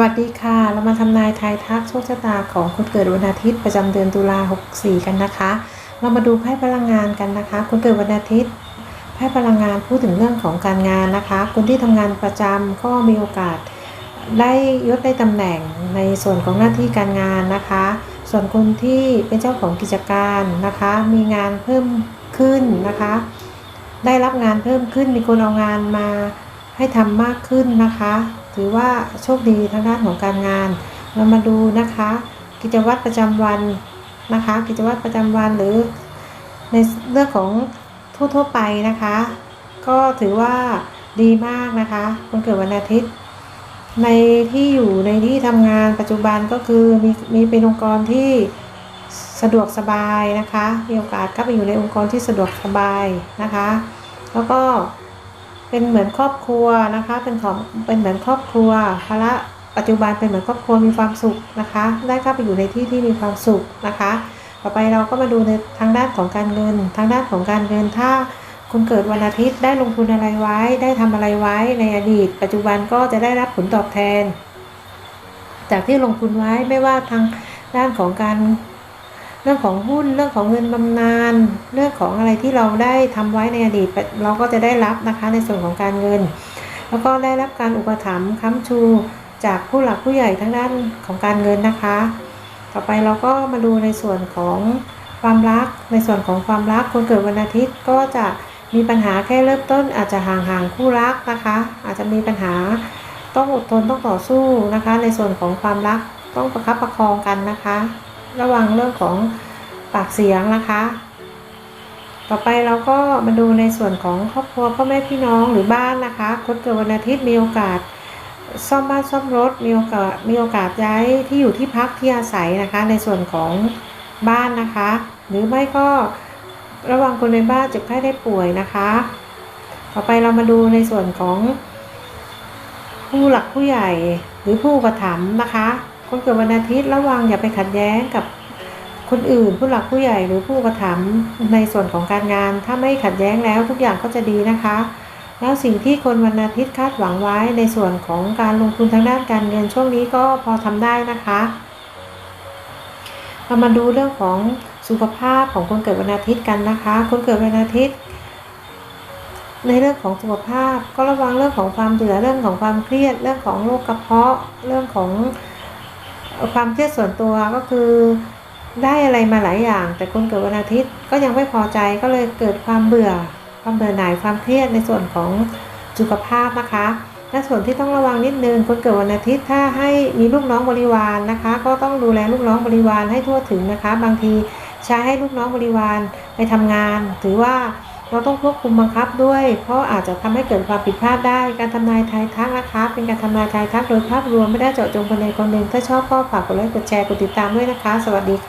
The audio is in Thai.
วัสดีค่ะ เรามาทำนายทายทักโชคชะตาของคนเกิดวันอาทิตย์ประจำเดือนตุลา64 กันนะคะ เรามาดูไพ่พลังงานกันนะคะ คนเกิดวันอาทิตย์ไพ่พลังงานพูดถึงเรื่องของการงานนะคะ คนที่ทำงานประจำก็มีโอกาสได้ยศได้ตำแหน่งในส่วนของหน้าที่การงานนะคะ ส่วนคนที่เป็นเจ้าของกิจการนะคะ มีงานเพิ่มขึ้นนะคะ ได้รับงานเพิ่มขึ้นมีคนเอางานมาให้ทำมากขึ้นนะคะ ถือว่าโชคดีทางด้านของการงาน เรามาดูนะคะ กิจวัตรประจำวันนะคะ กิจวัตรประจำวันหรือ ในเรื่องของทั่วๆไปนะคะ ก็ถือว่าดีมากนะคะคนเกิดวันอาทิตย์ ในที่อยู่ในที่ทำงานปัจจุบันก็คือมีมีเป็นองค์กรที่สะดวกสบายนะคะ มีโอกาสเข้าไปอยู่ในองค์กรที่สะดวกสบายนะคะ แล้วก็ เป็นเหมือนครอบครัวนะคะ เป็นของเป็นเหมือนครอบครัวภาระปัจจุบันเป็นเหมือนครอบครัวมีความสุขนะคะ ได้เข้าไปอยู่ในที่ที่มีความสุขนะคะ ต่อไปเราก็มาดูในทางด้านของการเงิน ทางด้านของการเงินถ้าคุณเกิดวันอาทิตย์ได้ลงทุนอะไรไว้ ได้ทำอะไรไว้ในอดีต ปัจจุบันก็จะได้รับผลตอบแทน จากที่ลงทุนไว้ไม่ว่าทางด้านของการ เรื่องของหุ้นเรื่องของเงินบำนาญเรื่องของอะไรที่เราได้ทำไว้ในอดีตเราก็จะได้รับนะคะในส่วนของการเงิน แล้วก็ได้รับการอุปถัมภ์ค้ำชูจากผู้หลักผู้ใหญ่ทั้งด้านของการเงินนะคะ ต่อไปเราก็มาดูในส่วนของความรักในส่วนของความรักคนเกิดวันอาทิตย์ก็จะมีปัญหาแค่เริ่มต้นอาจจะห่างๆคู่รักนะคะ อาจจะมีปัญหาต้องอดทนต้องต่อสู้นะคะ ในส่วนของความรักต้องประคับประคองกันนะคะ ระวังเรื่องของปากเสียงนะคะ ต่อไปเราก็มาดูในส่วนของครอบครัวพ่อแม่พี่น้องหรือบ้านนะคะคนเกิดวันอาทิตย์มีโอกาสซ่อมบ้านซ่อมรถมีโอกาสมีโอกาสย้ายที่อยู่ที่พักที่อาศัยนะคะ ในส่วนของบ้านนะคะ หรือไม่ก็ระวังคนในบ้านเจ็บไข้ได้ป่วยนะคะ ต่อไปเรามาดูในส่วนของผู้หลักผู้ใหญ่หรือผู้อุปถัมภ์นะคะ คนเกิดวันอาทิตย์ระวังอย่าไปขัดแย้งกับคนอื่นผู้หลักผู้ใหญ่หรือผู้อุปถัมในส่วนของการงาน ถ้าไม่ขัดแย้งแล้วทุกอย่างก็จะดีนะคะ แล้วสิ่งที่คนวันอาทิตย์คาดหวังไว้ในส่วนของการลงทุนทางด้านการเงินช่วงนี้ก็พอทำได้นะคะเรามาดูเรื่องของสุขภาพของคนเกิดวันอาทิตย์กันนะคะ คนเกิดวันอาทิตย์ ในเรื่องของสุขภาพก็ระวังเรื่องของความเบื่อเรื่องของความเครียด เรื่องของโรคกระเพาะ เรื่องของ ความเครียดส่วนตัวก็คือได้อะไรมาหลายอย่าง แต่คนเกิดวันอาทิตย์ก็ยังไม่พอใจก็เลยเกิดความเบื่อ ความเบื่อหน่ายความเครียดในส่วนของสุขภาพนะคะและส่วนที่ต้องระวังนิดนึงคนเกิดวันอาทิตย์ถ้าให้มีลูกน้องบริวารนนะคะ ก็ต้องดูแลลูกน้องบริวารให้ทั่วถึงนะคะ บางทีใช้ให้ลูกน้องบริวารไปทำงาน ถือว่า เราต้องควบคุมบังคับด้วย เพราะอาจจะทำให้เกิดความผิดพลาดได้ การทำนายทายทักนะคะ เป็นการทำนายทายทักโดยภาพรวมไม่ได้เจาะจงคนใดคนหนึ่ง ถ้าชอบก็ฝากกดไลค์กดแชร์กดติดตามด้วยนะคะ สวัสดีค่ะ